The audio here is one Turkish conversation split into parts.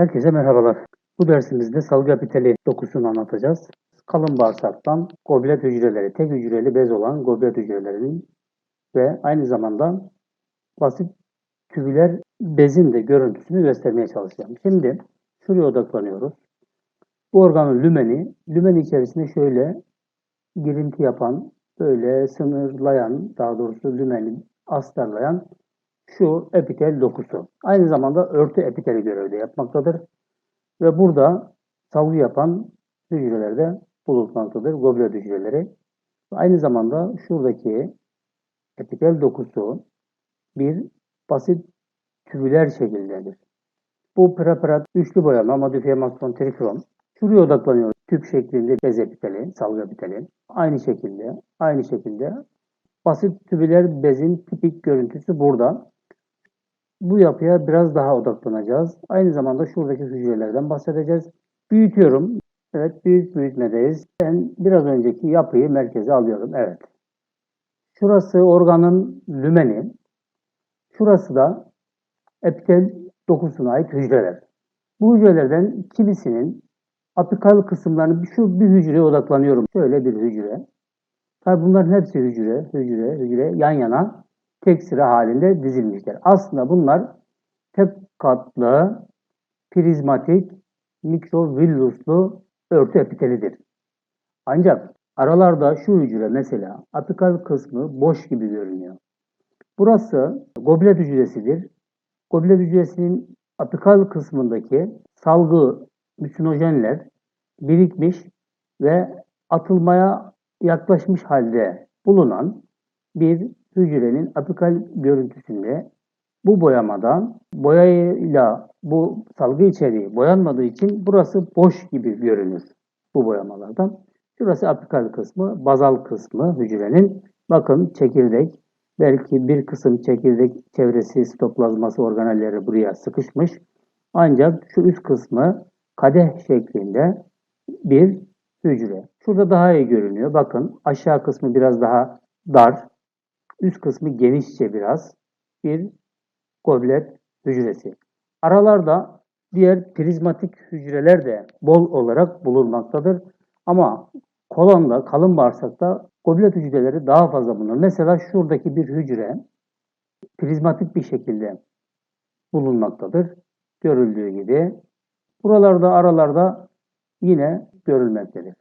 Herkese merhabalar. Bu dersimizde salgı epiteli dokusunu anlatacağız. Kalın bağırsaktan goblet hücreleri, tek hücreli bez olan goblet hücrelerinin ve aynı zamanda basit tübüler bezin de görüntüsünü göstermeye çalışacağım. Şimdi şuraya odaklanıyoruz. Bu organın lümeni, lümen içerisinde şöyle girinti yapan, böyle sınırlayan, daha doğrusu lümeni astarlayan şu epitel dokusu. Aynı zamanda örtü epiteli görevde yapmaktadır. Ve burada salgı yapan hücrelerde bulunmaktadır. Goblet hücreleri. Aynı zamanda şuradaki epitel dokusu bir basit tübüler şekildedir. Bu preparat üçlü boyama modifiyamasyon trikrom. Şuraya odaklanıyoruz. Tüp şeklinde bez epiteli, salgı epiteli. Aynı şekilde, aynı şekilde basit tübüler bezin tipik görüntüsü burada. Bu yapıya biraz daha odaklanacağız. Aynı zamanda şuradaki hücrelerden bahsedeceğiz. Büyütüyorum. Evet, büyük büyütmedeyiz. Ben biraz önceki yapıyı merkeze alıyorum. Evet. Şurası organın lümeni. Şurası da epitel dokusuna ait hücreler. Bu hücrelerden kimisinin apikal kısımlarını şu bir hücreye odaklanıyorum. Şöyle bir hücre. Tabi bunların hepsi hücre, hücre, hücre yan yana tek sıra halinde dizilmişler. Aslında bunlar tek katlı, prizmatik, mikrovilluslu örtü epitelidir. Ancak aralarda şu hücre mesela apikal kısmı boş gibi görünüyor. Burası goblet hücresidir. Goblet hücresinin apikal kısmındaki salgı müsinojenler birikmiş ve atılmaya yaklaşmış halde bulunan bir hücrenin apikal görüntüsünde bu boyamadan boyayla bu salgı içeriği boyanmadığı için burası boş gibi görünür bu boyamalardan. Şurası apikal kısmı, bazal kısmı hücrenin. Bakın çekirdek, belki bir kısım çekirdek çevresi sitoplazması organelleri buraya sıkışmış. Ancak şu üst kısmı kadeh şeklinde bir hücre. Şurada daha iyi görünüyor. Bakın aşağı kısmı biraz daha dar. Üst kısmı genişçe biraz bir goblet hücresi. Aralarda diğer prizmatik hücreler de bol olarak bulunmaktadır. Ama kolonda, kalın bağırsakta goblet hücreleri daha fazla bulunur. Mesela şuradaki bir hücre prizmatik bir şekilde bulunmaktadır. Görüldüğü gibi. Buralarda, aralarda yine görülmektedir.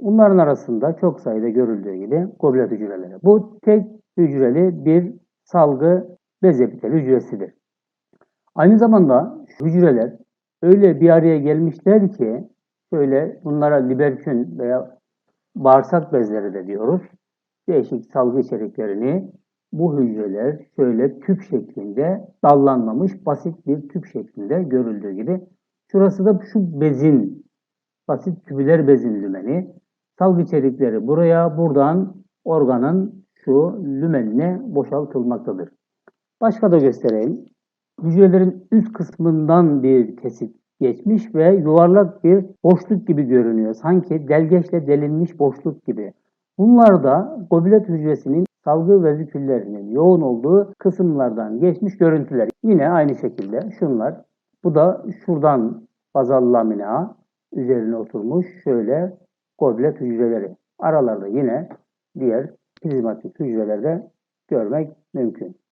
Bunların arasında çok sayıda görüldüğü gibi goblet hücreleri. Bu tek hücreli bir salgı bez epiteli hücresidir. Aynı zamanda hücreler öyle bir araya gelmişler ki şöyle bunlara liberkün veya bağırsak bezleri de diyoruz. Değişik salgı içeriklerini bu hücreler şöyle tüp şeklinde dallanmamış basit bir tüp şeklinde görüldüğü gibi. Şurası da şu bezin basit tübüler bezin lümeni. Salgı içerikleri buraya buradan organın şu lümenine boşaltılmaktadır. Başka da göstereyim. Hücrelerin üst kısmından bir kesit geçmiş ve yuvarlak bir boşluk gibi görünüyor. Sanki delgeçle delinmiş boşluk gibi. Bunlar da goblet hücresinin salgı veziküllerinin yoğun olduğu kısımlardan geçmiş görüntüler. Yine aynı şekilde şunlar. Bu da şuradan bazal lamina üzerine oturmuş şöyle goblet hücreleri. Aralarda yine diğer prizmatik hücrelerde görmek mümkün.